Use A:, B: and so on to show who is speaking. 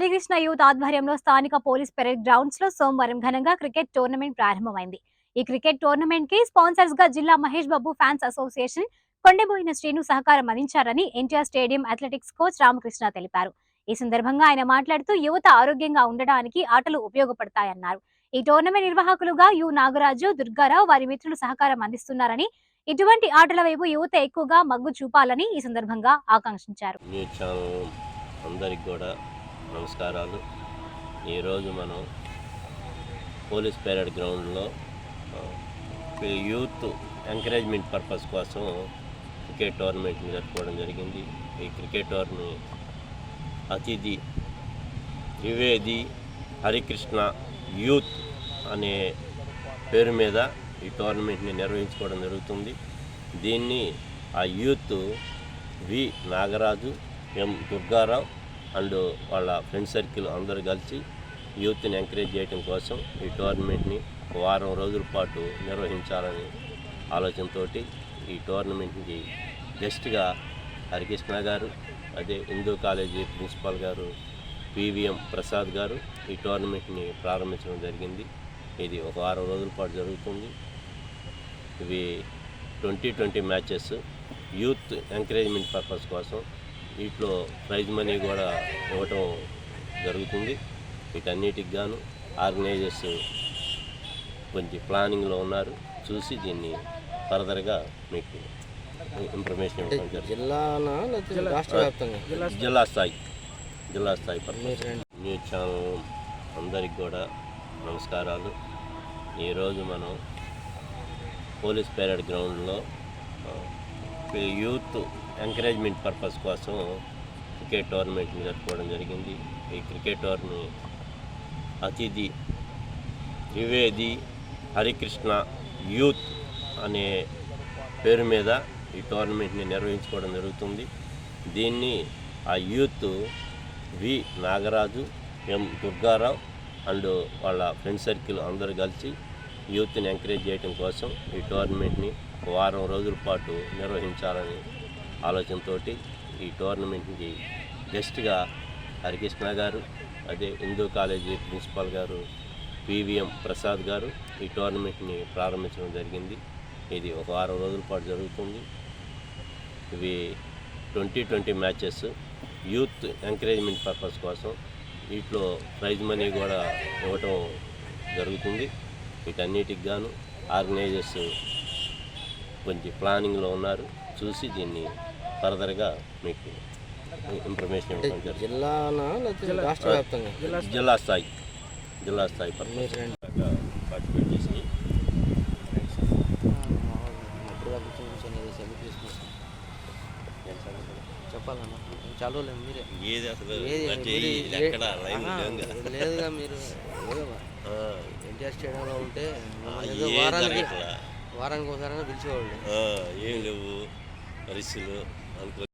A: Harikrishna youth ఆధ్వర్యంలో స్థానిక police parade గ్రౌండ్స్లో సోమవారం ఘనంగా క్రికెట్ టోర్నమెంట్ ప్రారంభమైంది. ఈ క్రికెట్ టోర్నమెంట్కి స్పాన్సర్స్గా జిల్లా మహేష్ బాబు ఫ్యాన్స్ అసోసియేషన్ కొండబోయిన శ్రీను సహకారం అందించారని NTR stadium athletics coach Ramakrishna తెలిపారు. ఈ సందర్భంగా ఆయన మాట్లాడుతూ యువత ఆరోగ్యంగా ఉండడానికి ఆటలు ఉపయోగపడతాయన్నారు. ఈ టోర్నమెంట్ నిర్వాహకులుగా యు నాగరాజు దుర్గారావు వారి మిత్రులు సహకారం అందిస్తున్నారని ఇటువంటి ఆటల వైపు యువత ఎక్కువగా మగ్గు చూపాలని ఈ సందర్భంగా ఆకాంక్షించారు.
B: అందరికి కూడా నమస్కారాలు. ఈరోజు మనం పోలీస్ పేరెడ్ గ్రౌండ్లో యూత్ ఎంకరేజ్మెంట్ పర్పస్ కోసం క్రికెట్ టోర్నమెంట్ని జరుపుకోవడం జరిగింది. ఈ క్రికెట్ టోర్నమెంట్ అతిథి ద్వివేది హరికృష్ణ యూత్ అనే పేరు మీద ఈ టోర్నమెంట్ని నిర్వహించుకోవడం జరుగుతుంది. దీన్ని ఆ youth V Nagaraju M Durgarao and వాళ్ళ ఫ్రెండ్ సర్కిల్ అందరూ కలిసి యూత్ని ఎంకరేజ్ చేయడం కోసం ఈ టోర్నమెంట్ని వారం రోజుల పాటు నిర్వహించాలని ఆలోచనతో ఈ టోర్నమెంట్కి గెస్ట్గా హరికృష్ణ గారు అదే హిందూ కాలేజీ ప్రిన్సిపాల్ గారు పివిఎం ప్రసాద్ గారు ఈ టోర్నమెంట్ని ప్రారంభించడం జరిగింది. ఇది ఒక వారం రోజుల పాటు జరుగుతుంది. ఇవి twenty twenty matches youth encouragement purpose కోసం వీటిలో ప్రైజ్ మనీ కూడా ఇవ్వటం జరుగుతుంది. వీటన్నిటికి గాను ఆర్గనైజర్స్ కొంచెం ప్లానింగ్లో ఉన్నారు. చూసి దీన్ని ఫర్దర్గా మీకు ఇన్ఫర్మేషన్ ఇవ్వడం జరుగుతుంది.
C: జిల్లానా లేకపోతే రాష్ట్ర వ్యాప్తంగా?
B: జిల్లా స్థాయి జిల్లా స్థాయి. న్యూస్ ఛానల్ అందరికి కూడా నమస్కారాలు. ఈరోజు మనం పోలీస్ పేరెడ్ గ్రౌండ్లో యూత్ ఎంకరేజ్మెంట్ పర్పస్ కోసం క్రికెట్ టోర్నమెంట్ని జరుపుకోవడం జరిగింది. ఈ క్రికెట్ టోర్నమెంట్ అతిథి ద్వివేది హరికృష్ణ యూత్ అనే పేరు మీద ఈ టోర్నమెంట్ని నిర్వహించుకోవడం జరుగుతుంది. దీన్ని ఆ youth V Nagaraju M Durgarao and వాళ్ళ ఫ్రెండ్ సర్కిల్ అందరూ కలిసి యూత్ని ఎంకరేజ్ చేయడం కోసం ఈ టోర్నమెంట్ని వారం రోజుల పాటు నిర్వహించాలని ఆలోచనతో ఈ టోర్నమెంట్కి గెస్ట్గా హరికృష్ణ గారు అదే హిందూ కాలేజీ ప్రిన్సిపాల్ గారు పివిఎం ప్రసాద్ గారు ఈ టోర్నమెంట్ని ప్రారంభించడం జరిగింది. ఇది ఒక వారం రోజుల పాటు జరుగుతుంది. ఇవి twenty twenty matches. Youth encouragement purpose కోసం వీటిలో ప్రైజ్ మనీ కూడా ఇవ్వటం జరుగుతుంది. వీటన్నిటికి గాను ఆర్గనైజర్స్ కొంచెం ప్లానింగ్లో ఉన్నారు. చూసి దీన్ని ఫర్దర్గా మీకు ఇన్ఫర్మేషన్ ఇవ్వడం జరుగుతుంది. జిల్లా స్థాయి. జిల్లా స్థాయి. పార్టిసిపేట్
C: చాలా రోజులు మీరే.
B: ఏది అసలు? ఎక్కడ.
C: లేదుగా మీరు. ఎన్టీఆర్ స్టేడియంలో ఉంటే వారానికి. వారానికి ఒకసారి పిలిచేవాళ్ళు.
B: ఏం లేవు. పరిస్థితులు అనుకో